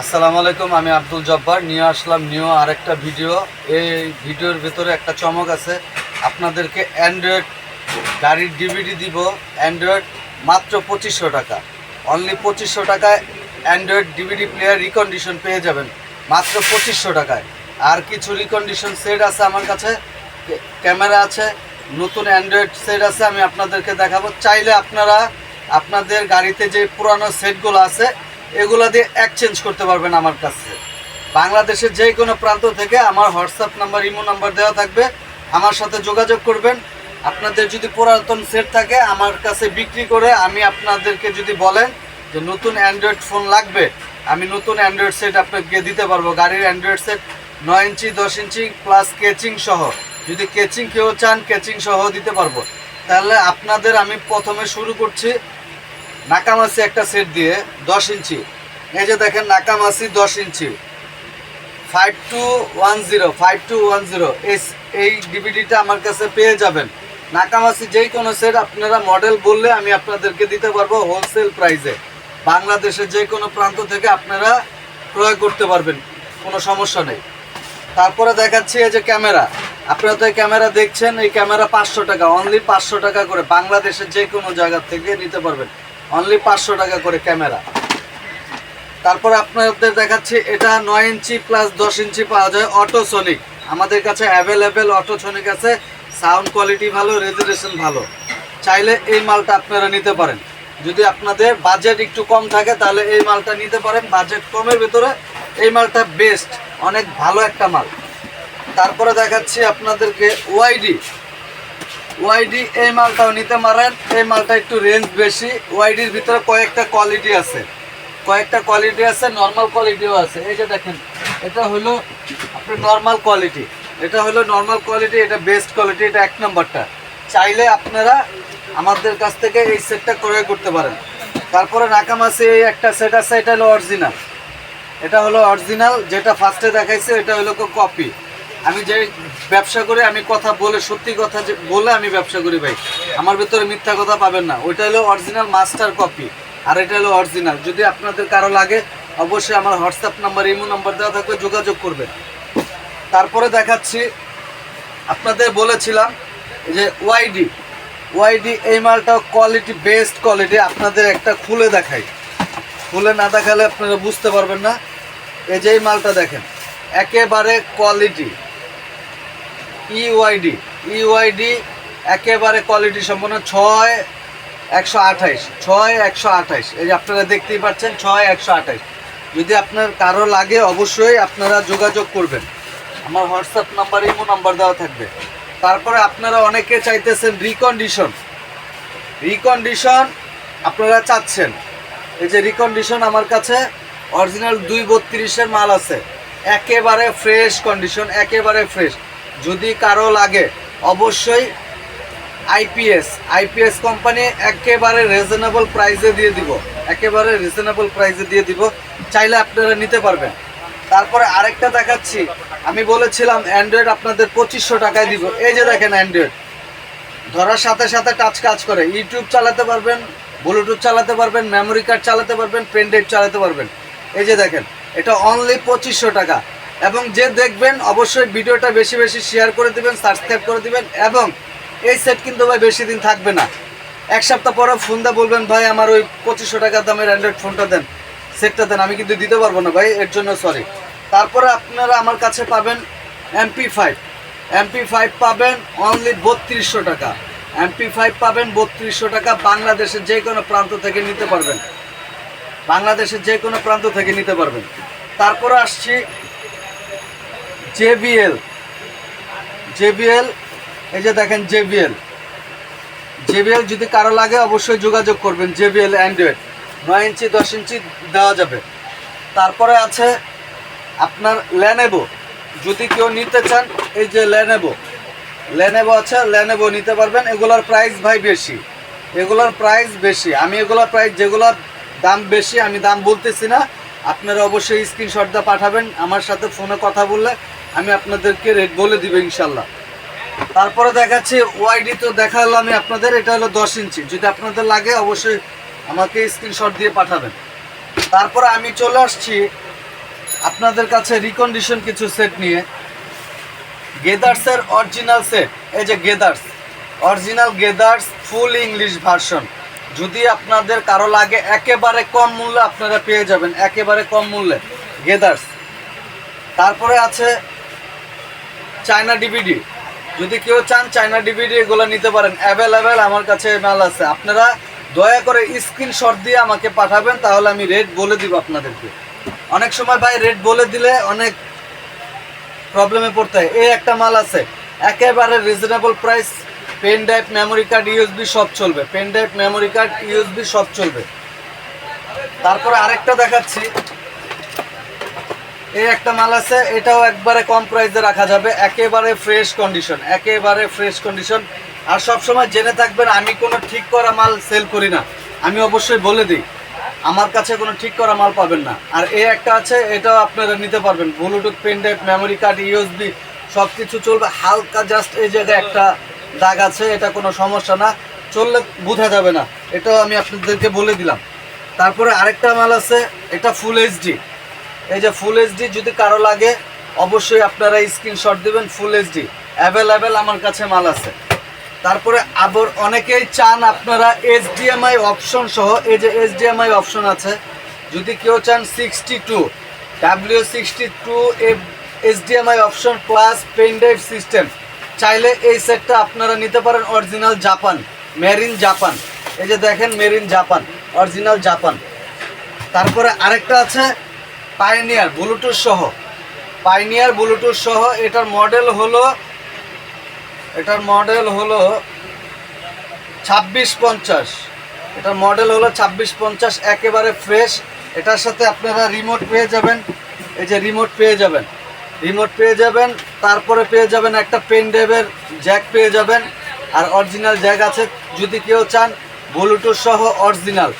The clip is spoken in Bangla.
আসসালামু আলাইকুম, আমি আব্দুল জব্বার। নিয়ে আসলাম নিউ আরেকটা ভিডিও এই ভিডিওর ভেতরে একটা চমক আছে। আপনাদেরকে অ্যান্ড্রয়েড গাড়ির ডিভিডি দিব। অ্যান্ড্রয়েড মাত্র পঁচিশশো টাকা। অনলি পঁচিশশো টাকায় অ্যান্ড্রয়েড ডিভিডি প্লেয়ার রিকন্ডিশন পেয়ে যাবেন। মাত্র পঁচিশশো টাকায়। আর কিছু রিকন্ডিশন সেট আছে আমার কাছে। ক্যামেরা আছে। নতুন অ্যান্ড্রয়েড সেট আছে, আমি আপনাদেরকে দেখাবো। চাইলে আপনারা আপনাদের গাড়িতে যে পুরানো সেটগুলো আছে এগুলো দিয়ে এক্সচেঞ্জ করতে পারবেন আমার কাছে। বাংলাদেশের যে কোনো প্রান্ত থেকে আমার হোয়াটসঅ্যাপ নাম্বার, ইমো নাম্বার দেওয়া থাকবে। আমার সাথে যোগাযোগ করবেন। আপনাদের যদি পুরাতন সেট থাকে, আমার কাছে বিক্রি করে আমি আপনাদেরকে যদি বলেন যে নতুন অ্যান্ড্রয়েড ফোন লাগবে, আমি নতুন অ্যান্ড্রয়েড সেট আপনাকে দিতে পারব। গাড়ির অ্যান্ড্রয়েড সেট নয় ইঞ্চি, দশ ইঞ্চি প্লাস কেচিং সহ। যদি কেচিং কেউ চান কেচিং সহ দিতে পারব। তাহলে আপনাদের আমি প্রথমে শুরু করছি নাকামাসি একটা সেট দিয়ে দশ ইঞ্চি। এই যে দেখেন নাকামাসি দশ inch. Five two one zero five two one zero এই ডিভিডিটা আমার কাছে পেয়ে যাবেন। নাকামাসি যেই কোনো সেট আপনারা মডেল বললে আমি আপনাদেরকে দিতে পারব হোলসেল প্রাইসে বাংলাদেশের যে কোনো প্রান্ত থেকে আপনারা ক্রয় করতে পারবেন, কোনো সমস্যা নেই। তারপরে দেখাচ্ছি এই যে ক্যামেরা। আপনারা তো এই ক্যামেরা দেখছেন, এই ক্যামেরা পাঁচশো টাকা অনলি পাঁচশো টাকা করে বাংলাদেশের যে কোনো জায়গা থেকে নিতে পারবেন। অনলি পাঁচশো টাকা করে ক্যামেরা। তারপর আপনাদের দেখাচ্ছি, এটা নয় ইঞ্চি প্লাস দশ ইঞ্চি পাওয়া যায় অটোসনিক আমাদের কাছে অ্যাভেলেবেল অটোসনিক আছে সাউন্ড কোয়ালিটি ভালো রেজুলেশন ভালো। চাইলে এই মালটা আপনারা নিতে পারেন। যদি আপনাদের বাজেট একটু কম থাকে, তাহলে এই মালটা নিতে পারেন। বাজেট কমের ভিতরে এই মালটা বেস্ট অনেক ভালো একটা মাল। তারপরে দেখাচ্ছি আপনাদেরকে ওয়াইডি ওয়াইডি এই মালটাও নিতে পারেন, এই মালটা একটু রেঞ্জ বেশি, ওয়াইডির ভিতরে কয়েকটা কোয়ালিটি আছে। কয়েকটা কোয়ালিটি আছে নর্মাল কোয়ালিটিও আছে। এই যে দেখেন, এটা হলো আপনার নর্মাল কোয়ালিটি এটা হলো নর্মাল কোয়ালিটি এটা বেস্ট কোয়ালিটি এটা এক নম্বরটা। চাইলে আপনারা আমাদের কাছ থেকে এই সেটটা ক্রয় করতে পারেন। তারপরে নাকামাসি এই একটা সেট আছে, এটা হলো অরিজিনাল এটা হলো অরিজিনাল যেটা ফার্স্টে দেখাইছে, এটা হলো কপি আমি যে ব্যবসা করে আমি কথা বলে, সত্যি কথা যে বলে আমি ব্যবসা করি ভাই, আমার ভিতরে মিথ্যা কথা পাবেন না। ওইটা হলো অরিজিনাল মাস্টার কপি আর এটা হলো অরিজিনাল যদি আপনাদের কারও লাগে, অবশ্যই আমার হোয়াটসঅ্যাপ নাম্বার, ইমো নাম্বার দেওয়া থাকবে, যোগাযোগ করবেন। তারপরে দেখাচ্ছি, আপনাদের বলেছিলাম যে ওয়াইডি ওয়াইডি এই মালটা কোয়ালিটি বেস্ট কোয়ালিটি আপনাদের একটা খুলে দেখাই। খুলে না দেখালে আপনারা বুঝতে পারবেন না। এই যে এই মালটা দেখেন, একেবারে কোয়ালিটি ইউআইডি ইউআইডি একেবারে কোয়ালিটি সম্পন্ন ছয় একশো আঠাইশ, ছয় একশো আঠাইশ। এই যে আপনারা দেখতেই পাচ্ছেন ছয় একশো আঠাইশ। যদি আপনার কারও লাগে অবশ্যই আপনারা যোগাযোগ করবেন। আমার হোয়াটসঅ্যাপ নাম্বার, ইমো নাম্বার দেওয়া থাকবে। তারপরে আপনারা অনেকে চাইতেছেন রিকন্ডিশন রিকন্ডিশন আপনারা চাচ্ছেন। এই যে রিকন্ডিশন আমার কাছে অরিজিনাল দুই বত্রিশের মাল আছে। একেবারে ফ্রেশ কন্ডিশন একেবারে ফ্রেশ যদি কারও লাগে, অবশ্যই আইপিএস আইপিএস কোম্পানি একেবারে রিজনেবল প্রাইসে দিয়ে দিব, একেবারে রিজনেবল প্রাইসে দিয়ে দিব, চাইলে আপনারা নিতে পারবেন। তারপরে আরেকটা দেখাচ্ছি, আমি বলেছিলাম অ্যান্ড্রয়েড আপনাদের পঁচিশশো টাকায় দিব, এই যে দেখেন অ্যান্ড্রয়েড ধরার সাথে সাথে টাচ কাজ করে ইউটিউব চালাতে পারবেন ব্লুটুথ চালাতে পারবেন মেমোরি কার্ড চালাতে পারবেন পেন ড্রাইভ চালাতে পারবেন। এই যে দেখেন, এটা অনলি পঁচিশশো টাকা। এবং যে দেখবেন অবশ্যই ভিডিওটা বেশি বেশি শেয়ার করে দিবেন সাবস্ক্রাইব করে দিবেন এবং এই সেট কিন্তু ভাই বেশি দিন থাকবে না। এক সপ্তাহ পরে ফোন দা বলবেন, ভাই, আমার ওই পঁচিশশো টাকা দামের অ্যান্ড্রয়েড ফোনটা দেন। সেটটা দেন, আমি কিন্তু দিতে পারব না ভাই, এর জন্য সরি তারপরে আপনারা আমার কাছে পাবেন এমপি ফাইভ এমপি ফাইভ পাবেন অনলি বত্রিশশো টাকা। এমপি ফাইভ পাবেন বত্রিশশো টাকা। বাংলাদেশের যে কোনো প্রান্ত থেকে নিতে পারবেন। বাংলাদেশের যে কোনো প্রান্ত থেকে নিতে পারবেন। তারপরে আসছি জেবিএল। জেবিএল, এই যে দেখেন জেবিএল। জেবিএল যদি কারও লাগে অবশ্যই যোগাযোগ করবেন, জেবিএল অ্যান্ড্রয়েড। নয় ইঞ্চি, দশ ইঞ্চি দেওয়া যাবে। তারপরে আছে আপনার ল্যানেবো যদি কেউ নিতে চান, এই যে ল্যানেবো ল্যানেবো আছে ল্যানেবো নিতে পারবেন। এগুলোর প্রাইস ভাই বেশি। এগুলোর প্রাইস বেশি। আমি এগুলোর প্রাইস যেগুলোর দাম বেশি, আমি দাম বলতেছি না। আপনারা অবশ্যই স্ক্রিনশটটা পাঠাবেন, আমার সাথে ফোনে কথা বললে আমি আপনাদেরকে রেট বলে দিব ইনশাল্লাহ। তারপরে দেখাচ্ছি ওয়াইডি তো দেখালাম আমি আপনাদের, এটা হলো দশ ইঞ্চি। যদি আপনাদের লাগে, অবশ্যই আমাকে স্ক্রিনশট দিয়ে পাঠাবেন। তারপরে আমি চলে আসছি আপনাদের কাছে রিকন্ডিশন কিছু সেট নিয়ে। গেদার্সের অরিজিনাল সেট এই যে গেদার্স অরিজিনাল গেদার্স ফুল ইংলিশ ভার্সন যদি আপনাদের কারও লাগে, একেবারে কম মূল্যে আপনারা পেয়ে যাবেন, একেবারে কম মূল্যে, গেদার্স। তারপরে আছে চায়না ডিভিডি। যদি কেউ চান চায়না ডিভিডি এগুলো নিতে পারেন অ্যাভেলেবেল আমার কাছে মাল আছে। আপনারা দয়া করে স্ক্রিনশট দিয়ে আমাকে পাঠাবেন, তাহলে আমি রেট বলে দিব আপনাদেরকে। অনেক সময় ভাই রেট বলে দিলে অনেক প্রবলেমে পড়তে হয়। এই একটা মাল আছে, একেবারে reasonable price pen drive, memory card, USB সব চলবে। Pen drive, memory card, USB সব চলবে। তারপরে আরেকটা দেখাচ্ছি। এই একটা মাল আছে, এটাও একবারে কম প্রাইসে রাখা যাবে। একেবারে ফ্রেশ কন্ডিশন একেবারে ফ্রেশ কন্ডিশন আর সব সময় জেনে থাকবেন, আমি কোনো ঠিক করা মাল সেল করি না। আমি অবশ্যই বলে দিই, আমার কাছে কোনো ঠিক করা মাল পাবেন না। আর এই একটা আছে, এটাও আপনারা নিতে পারবেন। Bluetooth pen drive memory card USB সব কিছু চলবে। হালকা জাস্ট এই জায়গায় একটা দাগ আছে, এটা কোনো সমস্যা না। চললে বোঝা যাবে না। এটাও আমি আপনাদেরকে বলে দিলাম। তারপরে আরেকটা মাল আছে, এটা ফুল এইচডি এই যে ফুল এইচডি যদি কারও লাগে, অবশ্যই আপনারা স্ক্রিনশট দিবেন ফুল এইচডি অ্যাভেলেবেল আমার কাছে মাল আছে। তারপরে আবার অনেকেই চান আপনারা এইচডিএমআই অপশন সহ, এই যে এইচডিএমআই অপশন আছে, যদি কেউ চান sixty two W sixty two HDMI option plus pen drive system চাইলে এই সেটটা আপনারা নিতে পারেন অরিজিনাল জাপান, মেরিন জাপান। এই যে দেখেন মেরিন জাপান, অরিজিনাল জাপান। তারপরে আরেকটা আছে পাইনিয়ার ব্লুটুথ সহ। পাইনিয়ার ব্লুটুথ সহ, এটার মডেল হলো, এটার মডেল হলো ছাব্বিশ পঞ্চাশ। এটার মডেল হলো ছাব্বিশ পঞ্চাশ, একেবারে ফ্রেশ এটার সাথে আপনারা রিমোট পেয়ে যাবেন। এই যে রিমোট পেয়ে যাবেন। রিমোট পেয়ে যাবেন, তারপরে পেয়ে যাবেন একটা পেন ড্রাইভের জ্যাক পেয়ে যাবেন, আর অরিজিনাল জ্যাক আছে, যদি কেউ চান ব্লুটুথ সহ অরিজিনাল।